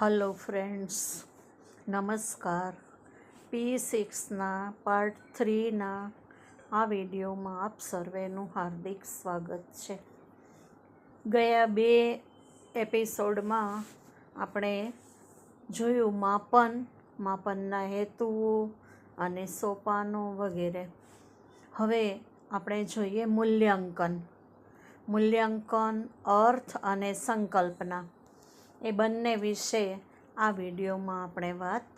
Hello friends નમસ્કાર પી સિક્સના part થ્રીના આ વિડીયોમાં આપ સર્વેનું હાર્દિક સ્વાગત છે. ગયા બે એપિસોડમાં આપણે જોયું માપન, માપનના હેતુઓ અને સોપાનો વગેરે. હવે આપણે જોઈએ મૂલ્યાંકન. મૂલ્યાંકન, અર્થ અને સંકલ્પના. એ બંને વિશે આ વિડીયોમાં આપણે વાત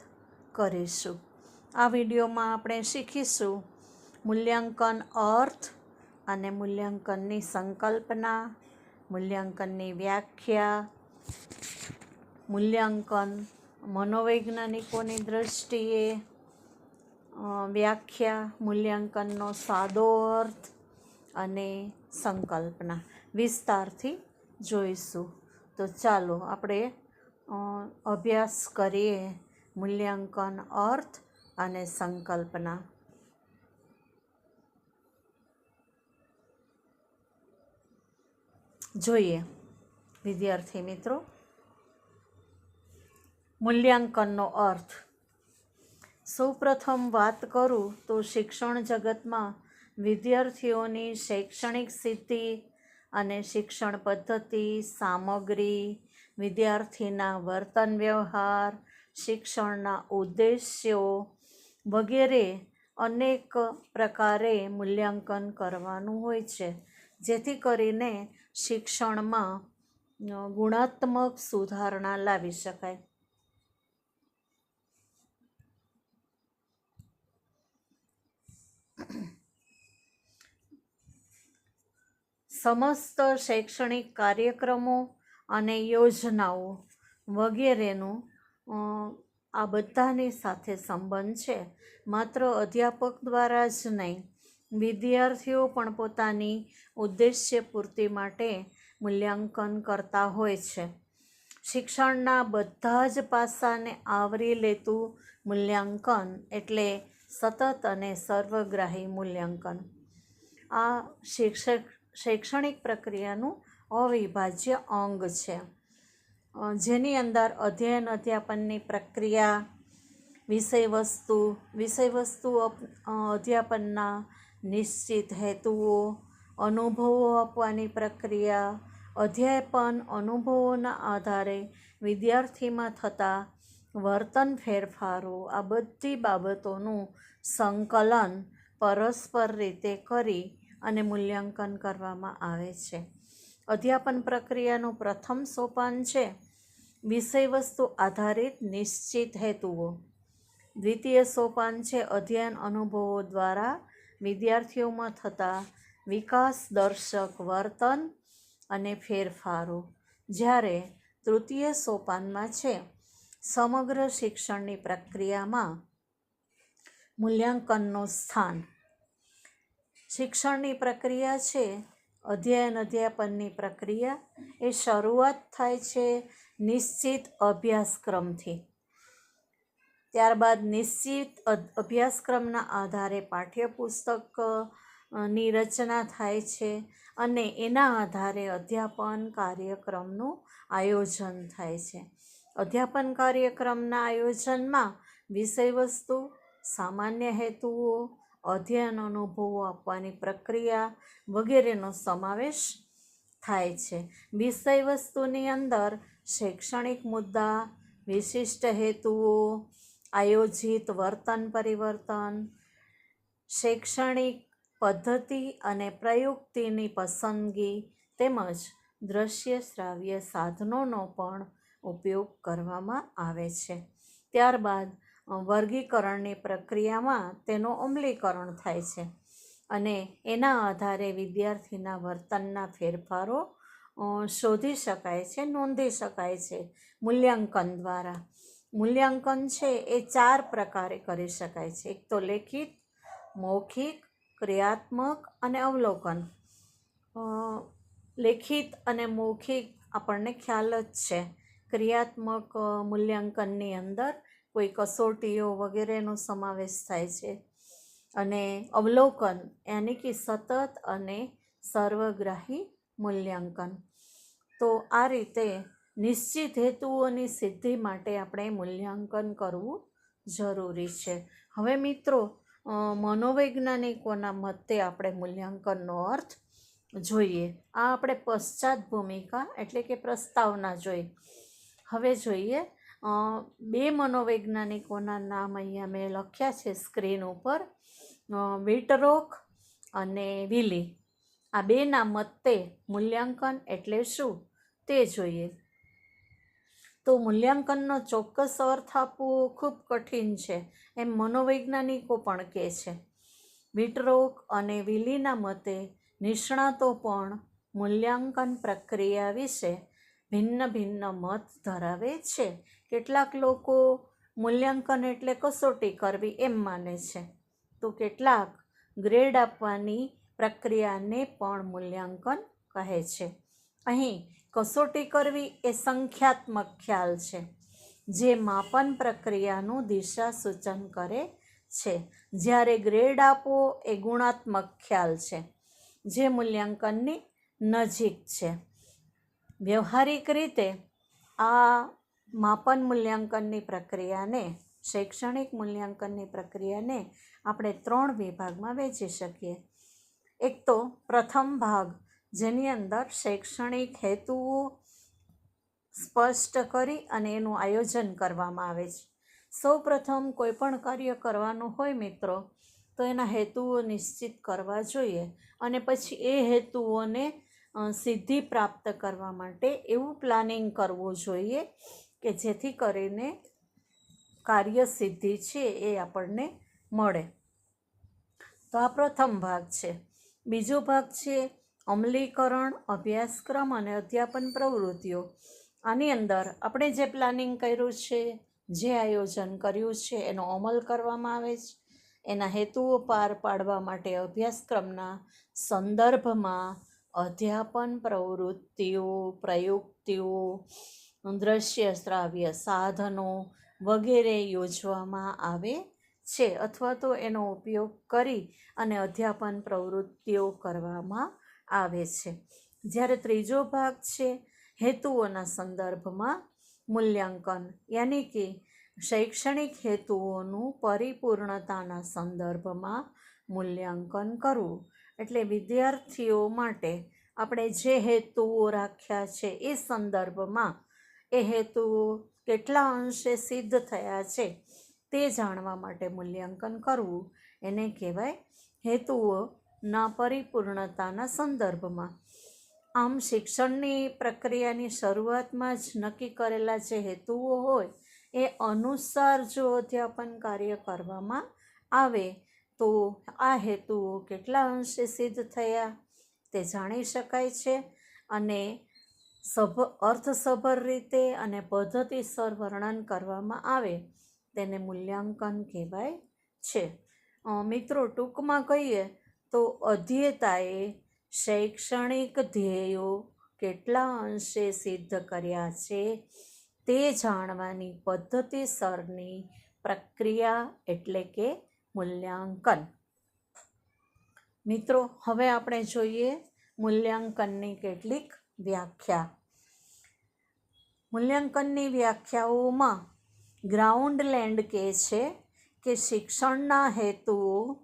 કરીશું. આ વિડીયોમાં આપણે શીખીશું મૂલ્યાંકન અર્થ અને મૂલ્યાંકનની સંકલ્પના, મૂલ્યાંકનની વ્યાખ્યા, મૂલ્યાંકન મનોવૈજ્ઞાનિકોની દૃષ્ટિએ વ્યાખ્યા, મૂલ્યાંકનનો સાદો અર્થ અને સંકલ્પના વિસ્તારથી જોઈશું. તો ચાલો આપણે અભ્યાસ કરીએ મૂલ્યાંકન અર્થ અને સંકલ્પના. જોઈએ, વિદ્યાર્થી મિત્રો. મૂલ્યાંકનનો અર્થ. સૌપ્રથમ વાત કરું તો શિક્ષણ જગતમાં વિદ્યાર્થીઓની શૈક્ષણિક સિદ્ધિ અને શિક્ષણ પદ્ધતિ, સામગ્રી, વિદ્યાર્થીના વર્તન વ્યવહાર, શિક્ષણના ઉદ્દેશ્યો વગેરે અનેક પ્રકારે મૂલ્યાંકન કરવાનું હોય છે. જેથી કરીને શિક્ષણમાં ગુણાત્મક સુધારણા લાવી શકાય. સમસ્ત શૈક્ષણિક કાર્યક્રમો અને યોજનાઓ વગેરેનું આ બધાની સાથે સંબંધ છે. માત્ર અધ્યાપક દ્વારા જ નહીં, વિદ્યાર્થીઓ પણ પોતાની ઉદ્દેશ્ય પૂર્તિ માટે મૂલ્યાંકન કરતા હોય છે. શિક્ષણના બધા જ પાસાને આવરી લેતું મૂલ્યાંકન એટલે સતત અને સર્વગ્રાહી મૂલ્યાંકન. આ શિક્ષક શૈક્ષણિક પ્રક્રિયાનું અવિભાજ્ય અંગ છે. જેની અંદર અધ્યયન, અધ્યાપનની પ્રક્રિયા વિષય વસ્તુ વિષય વસ્તુ અધ્યાપનના નિશ્ચિત હેતુઓ, અનુભવો આપવાની પ્રક્રિયા, અધ્યાપન અનુભવોના આધારે વિદ્યાર્થીમાં થતા વર્તન ફેરફારો, આ બધી બાબતોનું સંકલન પરસ્પર રીતે કરી અને મૂલ્યાંકન કરવામાં આવે છે. અધ્યાપન પ્રક્રિયાનું પ્રથમ સોપાન છે વિષય વસ્તુ આધારિત નિશ્ચિત હેતુઓ. દ્વિતીય સોપાન છે અધ્યયન અનુભવો દ્વારા વિદ્યાર્થીઓમાં થતા વિકાસ દર્શક વર્તન અને ફેરફારો. જ્યારે તૃતીય સોપાનમાં છે સમગ્ર શિક્ષણની પ્રક્રિયામાં મૂલ્યાંકનનું સ્થાન. શિક્ષણની પ્રક્રિયા છે, અધ્યયન અધ્યાપનની પ્રક્રિયા, એ શરૂઆત થાય છે નિશ્ચિત અભ્યાસક્રમથી. ત્યારબાદ નિશ્ચિત અભ્યાસક્રમના આધારે પાઠ્યપુસ્તકની રચના થાય છે અને એના આધારે અધ્યાપન કાર્યક્રમનું આયોજન થાય છે. અધ્યાપન કાર્યક્રમના આયોજનમાં વિષય વસ્તુ સામાન્ય હેતુઓ અધ્યયન અનુભવો આપવાની પ્રક્રિયા વગેરેનો સમાવેશ થાય છે. વિષય વસ્તુની અંદર શૈક્ષણિક મુદ્દા, વિશિષ્ટ હેતુઓ, આયોજિત વર્તન પરિવર્તન, શૈક્ષણિક પદ્ધતિ અને પ્રયુક્તિની પસંદગી તેમજ દ્રશ્ય શ્રાવ્ય સાધનોનો પણ ઉપયોગ કરવામાં આવે છે. ત્યારબાદ વર્ગીકરણની પ્રક્રિયામાં તેનું અમલીકરણ થાય છે અને એના આધારે વિદ્યાર્થીના વર્તનના ફેરફારો શોધી શકાય છે, નોંધી શકાય છે મૂલ્યાંકન દ્વારા. મૂલ્યાંકન છે એ ચાર પ્રકારે કરી શકાય છે. એક તો લેખિત, મૌખિક, ક્રિયાત્મક અને અવલોકન. લેખિત અને મૌખિક આપણને ખ્યાલ જ છે. ક્રિયાત્મક મૂલ્યાંકનની અંદર કોઈ કસોટીઓ વગેરેનો સમાવેશ થાય છે. અને અવલોકન, યાની કે સતત અને સર્વગ્રાહી મૂલ્યાંકન. તો આ રીતે નિશ્ચિત હેતુઓની સિદ્ધિ માટે આપણે મૂલ્યાંકન કરવું જરૂરી છે. હવે મિત્રો મનોવૈજ્ઞાનિકોના મતે આપણે મૂલ્યાંકનનો અર્થ જોઈએ. આ આપણે પશ્ચાત ભૂમિકા એટલે કે પ્રસ્તાવના જોઈ હવે જોઈએ બે મનોવૈજ્ઞાનિકોના નામ અહીંયા મેં લખ્યા છે સ્ક્રીન ઉપર. વિટરોક અને વિલી. આ બેના મતે મૂલ્યાંકન એટલે શું તે જોઈએ. તો મૂલ્યાંકનનો ચોક્કસ અર્થ આપવો ખૂબ કઠિન છે, એમ મનોવૈજ્ઞાનિકો પણ કહે છે. વિટરોક અને વિલીના મતે નિષ્ણાતો પણ મૂલ્યાંકન પ્રક્રિયા વિશે ભિન્ન ભિન્ન મત ધરાવે છે. કેટલાક લોકો મૂલ્યાંકન એટલે કસોટી કરવી એમ માને છે. તો કેટલાક ગ્રેડ આપવાની પ્રક્રિયાને પણ મૂલ્યાંકન કહે છે. અહીં કસોટી કરવી એ સંખ્યાત્મક ખ્યાલ છે, જે માપન પ્રક્રિયાનું દિશા સૂચન કરે છે. જ્યારે ગ્રેડ આપવો એ ગુણાત્મક ખ્યાલ છે, જે મૂલ્યાંકનની નજીક છે. વ્યવહારિક રીતે આ માપન મૂલ્યાંકનની પ્રક્રિયાને, શૈક્ષણિક મૂલ્યાંકનની પ્રક્રિયાને આપણે ત્રણ વિભાગમાં વહેંચી શકીએ. એક તો પ્રથમ ભાગ, જેની અંદર શૈક્ષણિક હેતુઓ સ્પષ્ટ કરી અને એનું આયોજન કરવામાં આવે છે. સૌ પ્રથમ કોઈ પણ કાર્ય કરવાનું હોય મિત્રો, તો એના હેતુઓ નિશ્ચિત કરવા જોઈએ અને પછી એ હેતુઓને સિદ્ધિ પ્રાપ્ત કરવા માટે એવું પ્લાનિંગ કરવું જોઈએ કે જેથી કરીને કાર્ય સિદ્ધિ છે એ આપણને મળે. તો આ પ્રથમ ભાગ છે. બીજો ભાગ છે અમલીકરણ, અભ્યાસક્રમ અને અધ્યાપન પ્રવૃત્તિઓ. આની અંદર આપણે જે પ્લાનિંગ કર્યું છે, જે આયોજન કર્યું છે, એનો અમલ કરવામાં આવે છે. એના હેતુઓ પાર પાડવા માટે અભ્યાસક્રમના સંદર્ભમાં અધ્યાપન પ્રવૃત્તિઓ, પ્રયુક્તિઓ દ્રશ્ય શ્રાવ્ય સાધનો વગેરે યોજવામાં આવે છે અથવા તો એનો ઉપયોગ કરી અને અધ્યાપન પ્રવૃત્તિઓ કરવામાં આવે છે. જ્યારે ત્રીજો ભાગ છે હેતુઓના સંદર્ભમાં મૂલ્યાંકન, યાની કે શૈક્ષણિક હેતુઓનું પરિપૂર્ણતાના સંદર્ભમાં મૂલ્યાંકન કરવું. એટલે વિદ્યાર્થીઓ માટે આપણે જે હેતુઓ રાખ્યા છે એ સંદર્ભમાં એ હેતુઓ કેટલા અંશે સિદ્ધ થયા છે તે જાણવા માટે મૂલ્યાંકન કરવું. એને કહેવાય હેતુઓના પરિપૂર્ણતાના સંદર્ભમાં. આમ શિક્ષણની પ્રક્રિયાની શરૂઆતમાં જ નક્કી કરેલા જે હેતુઓ હોય એ અનુસાર જો અધ્યાપન કાર્ય કરવામાં આવે તો આ હેતુઓ કેટલા અંશે સિદ્ધ થયા તે જાણી શકાય છે અને સભ, અર્થસભર રીતે અને પદ્ધતિસર વર્ણન કરવામાં આવે તેને મૂલ્યાંકન કહેવાય છે. મિત્રો, ટૂંકમાં કહીએ તો અધ્યેતાએ શૈક્ષણિક ધ્યેયો કેટલા અંશે સિદ્ધ કર્યા છે તે જાણવાની પદ્ધતિસરની પ્રક્રિયા એટલે કે મૂલ્યાંકન. મિત્રો, હવે આપણે જોઈએ મૂલ્યાંકનની કેટલીક વ્યાખ્યા. મૂલ્યાંકનની વ્યાખ્યાઓમાં ગ્રાઉન્ડ લેન્ડ કહે છે કે શિક્ષણના હેતુઓ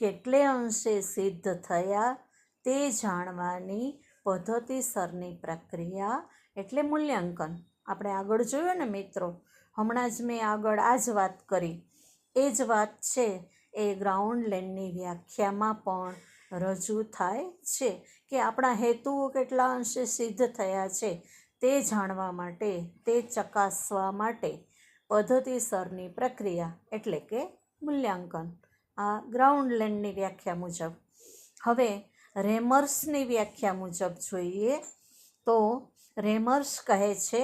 કેટલે અંશે સિદ્ધ થયા તે જાણવાની પદ્ધતિસરની પ્રક્રિયા એટલે મૂલ્યાંકન. આપણે આગળ જોયું ને મિત્રો? હમણાં જ મેં આગળ આ જ વાત કરી. એ જ વાત છે, એ ગ્રાઉન્ડ લેન્ડની વ્યાખ્યામાં પણ રજૂ થાય છે. કે આપણા હેતુઓ કેટલા અંશે સિદ્ધ થયા છે તે જાણવા માટે, તે ચકાસવા માટે પદ્ધતિસરની પ્રક્રિયા એટલે કે મૂલ્યાંકન. આ ગ્રાઉન્ડ લેન્ડની વ્યાખ્યા મુજબ. હવે રેમર્સની વ્યાખ્યા મુજબ જોઈએ તો રેમર્સ કહે છે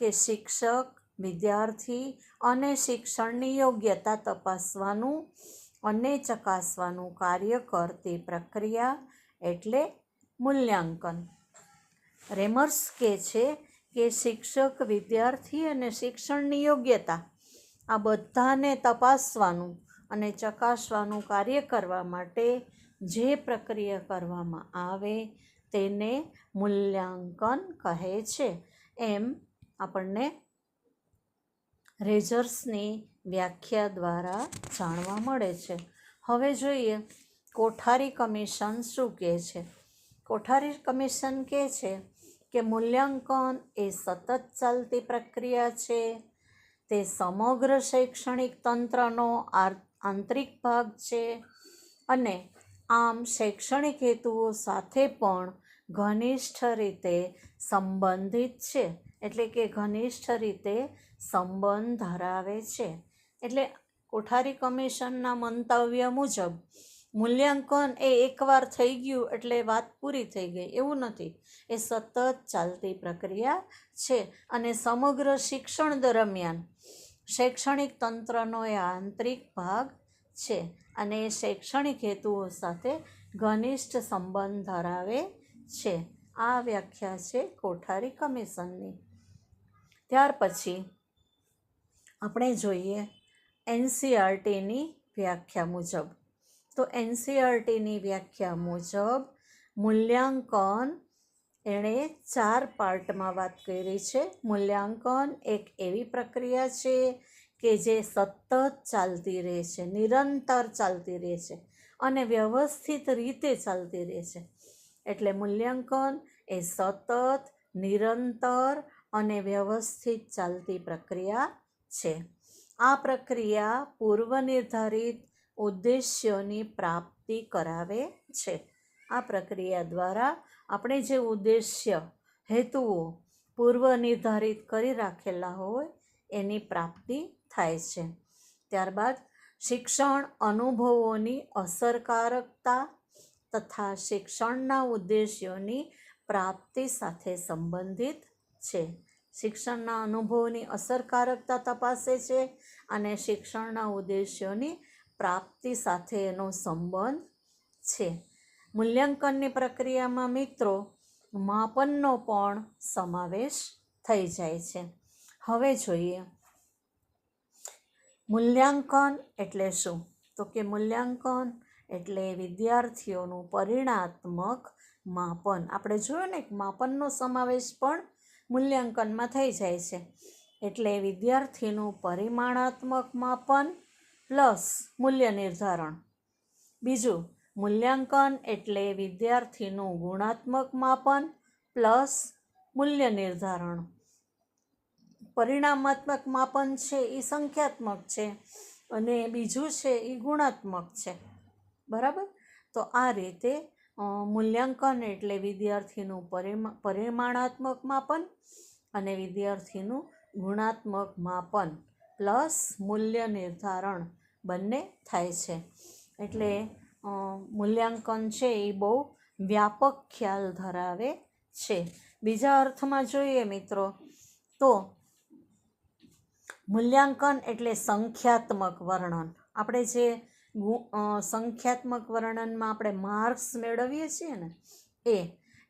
કે શિક્ષક, વિદ્યાર્થી અને શિક્ષણની યોગ્યતા તપાસવાનું અને ચકાસવાનું કાર્ય કરતી પ્રક્રિયા એટલે મૂલ્યાંકન. રેમર્સ કહે છે કે શિક્ષક વિદ્યાર્થી અને શિક્ષણની યોગ્યતા, આ બધાને તપાસવાનું અને ચકાસવાનું કાર્ય કરવા માટે જે પ્રક્રિયા કરવામાં આવે તેને મૂલ્યાંકન કહે છે. એમ આપણને રેજર્સની વ્યાખ્યા દ્વારા જાણવા મળે છે. હવે જોઈએ, કોઠારી કમિશન શું કહે છે? કોઠારી કમિશન કહે છે કે મૂલ્યાંકન એ સતત ચાલતી પ્રક્રિયા છે. તે સમગ્ર શૈક્ષણિક તંત્રનો આંતરિક ભાગ છે અને આમ શૈક્ષણિક હેતુઓ સાથે પણ ઘનિષ્ઠ રીતે સંબંધિત છે. એટલે કે ઘનિષ્ઠ રીતે સંબંધ ધરાવે છે. એટલે કોઠારી કમિશનના મંતવ્ય મુજબ મૂલ્યાંકન એ એકવાર થઈ ગયું એટલે વાત પૂરી થઈ ગઈ. એવું નથી. એ સતત ચાલતી પ્રક્રિયા છે અને સમગ્ર શિક્ષણ દરમિયાન શૈક્ષણિક તંત્રનો એ આંતરિક ભાગ છે અને એ શૈક્ષણિક હેતુઓ સાથે ઘનિષ્ઠ સંબંધ ધરાવે છે. આ વ્યાખ્યા છે કોઠારી કમિશનની. ત્યાર પછી આપણે જોઈએ એનસીઆરટીની વ્યાખ્યા મુજબ. તો એનસીઆરટીની વ્યાખ્યા મુજબ મૂલ્યાંકન એણે ચાર પાર્ટમાં વાત કરી છે. મૂલ્યાંકન એક એવી પ્રક્રિયા છે કે જે સતત ચાલતી રહે છે, નિરંતર ચાલતી રહે છે અને વ્યવસ્થિત રીતે ચાલતી રહે છે. એટલે મૂલ્યાંકન એ સતત, નિરંતર અને વ્યવસ્થિત ચાલતી પ્રક્રિયા છે. આ પ્રક્રિયા પૂર્વ નિર્ધારિત ઉદ્દેશ્યોની પ્રાપ્તિ કરાવે છે. આ પ્રક્રિયા દ્વારા આપણે જે ઉદ્દેશ્ય, હેતુઓ પૂર્વ નિર્ધારિત કરી રાખેલા હોય, એની પ્રાપ્તિ થાય છે. ત્યારબાદ શિક્ષણ અનુભવોની અસરકારકતા તથા શિક્ષણના ઉદ્દેશ્યોની પ્રાપ્તિ સાથે સંબંધિત છે. શિક્ષણના અનુભવોની અસરકારકતા તપાસે છે અને શિક્ષણના ઉદ્દેશ્યોની પ્રાપ્તિ સાથે એનો સંબંધ છે. મૂલ્યાંકનની પ્રક્રિયામાં મિત્રો માપનનો પણ સમાવેશ થઈ જાય છે. હવે જોઈએ. મૂલ્યાંકન એટલે શું? તો કે મૂલ્યાંકન એટલે વિદ્યાર્થીઓનું પરિણાત્મક માપન. આપણે જોયું ને માપનનો સમાવેશ પણ મૂલ્યાંકનમાં થઈ જાય છે. એટલે વિદ્યાર્થીનું પરિમાણાત્મક માપન પ્લસ મૂલ્ય નિર્ધારણ. બીજું, મૂલ્યાંકન એટલે વિદ્યાર્થીનું ગુણાત્મક માપન પ્લસ મૂલ્ય નિર્ધારણ. પરિણામાત્મક માપન છે એ સંખ્યાત્મક છે અને બીજું છે એ ગુણાત્મક છે. બરાબર? તો આ રીતે મૂલ્યાંકન એટલે વિદ્યાર્થીનું પરિમા, પરિમાણાત્મક માપન અને વિદ્યાર્થીનું ગુણાત્મક માપન પ્લસ મૂલ્ય નિર્ધારણ. બંને થાય છે. એટલે મૂલ્યાંકન છે એ બહુ વ્યાપક ખ્યાલ ધરાવે છે. બીજા અર્થમાં જોઈએ મિત્રો, તો મૂલ્યાંકન એટલે સંખ્યાત્મક વર્ણન. આપણે જે સંખ્યાત્મક વર્ણનમાં આપણે માર્ક્સ મેળવીએ છીએ ને, એ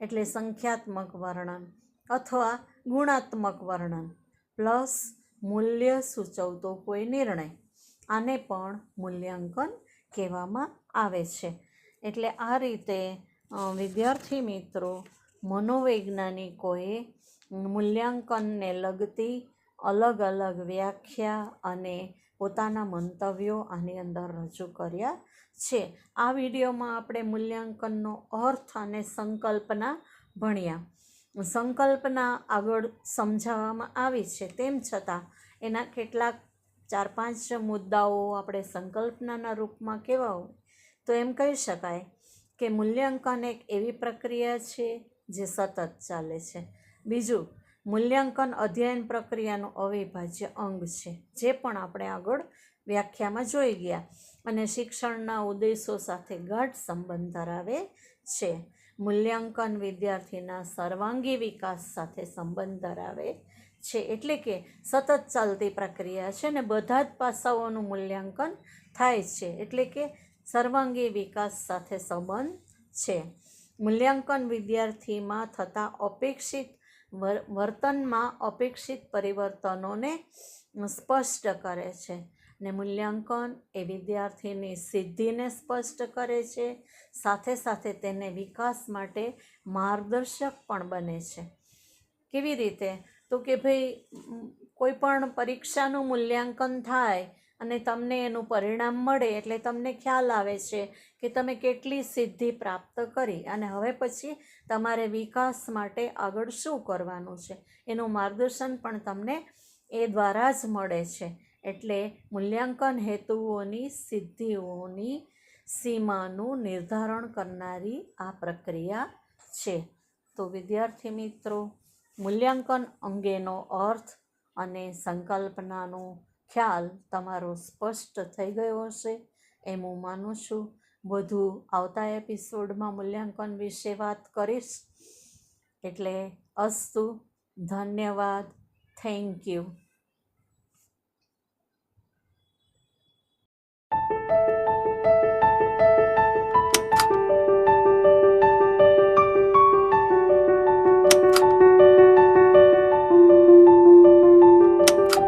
એટલે સંખ્યાત્મક વર્ણન અથવા ગુણાત્મક વર્ણન, પ્લસ મૂલ્ય સૂચવતો કોઈ નિર્ણય. આને પણ મૂલ્યાંકન કહેવામાં આવે છે. એટલે આ રીતે વિદ્યાર્થી મિત્રો મનોવૈજ્ઞાનિકોએ મૂલ્યાંકનને લગતી અલગ અલગ વ્યાખ્યા અને પોતાના મંતવ્યો આની અંદર રજૂ કર્યા છે. આ વિડીયોમાં આપણે મૂલ્યાંકનનો અર્થ અને સંકલ્પના ભણ્યા. સંકલ્પના આગળ સમજાવવામાં આવી છે. તેમ છતાં, એના કેટલાક ચાર પાંચ મુદ્દાઓ આપણે સંકલ્પનાના રૂપમાં કેવા હોય, તો એમ કહી શકાય કે મૂલ્યાંકન એક એવી પ્રક્રિયા છે જે સતત ચાલે છે. બીજું, મૂલ્યાંકન અધ્યયન પ્રક્રિયાનું અવિભાજ્ય અંગ છે, જે પણ આપણે આગળ વ્યાખ્યામાં જોઈ ગયા અને શિક્ષણના ઉદ્દેશો સાથે ગાઢ સંબંધ ધરાવે છે. મૂલ્યાંકન વિદ્યાર્થીના સર્વાંગી વિકાસ સાથે સંબંધ ધરાવે છે એટલે કે સતત ચાલતી પ્રક્રિયા છે ને બધા જ પાસાઓનું મૂલ્યાંકન થાય છે એટલે કે સર્વાંગી વિકાસ સાથે સંબંધ છે. મૂલ્યાંકન વિદ્યાર્થીમાં થતા અપેક્ષિત વર- વર્તનમાં અપેક્ષિત પરિવર્તનોને સ્પષ્ટ કરે છે ને મૂલ્યાંકન એ વિદ્યાર્થીની સિદ્ધિને સ્પષ્ટ કરે છે. સાથે સાથે તેને વિકાસ માટે માર્ગદર્શક પણ બને છે. કેવી રીતે તો કે ભાઈ કોઈ પણ પરીક્ષાનું મૂલ્યાંકન થાય અને તમને એનું પરિણામ મળે એટલે તમને ખ્યાલ આવે છે કે તમે કેટલી સિદ્ધિ પ્રાપ્ત કરી અને હવે પછી તમારે વિકાસ માટે આગળ શું કરવાનું છે? એનું માર્ગદર્શન પણ તમને એ દ્વારા જ મળે છે. એટલે મૂલ્યાંકન હેતુઓની, સિદ્ધિઓની સીમાનું નિર્ધારણ કરનારી આ પ્રક્રિયા છે. તો વિદ્યાર્થી મિત્રો મૂલ્યાંકન અંગેનો અર્થ અને સંકલ્પનાનો ખ્યાલ તમારો સ્પષ્ટ થઈ ગયો હશે એમ હું માનું છું. વધુ આવતા એપિસોડમાં મૂલ્યાંકન વિશે વાત કરીશ. એટલે અસ્તુ, ધન્યવાદ. Thank you.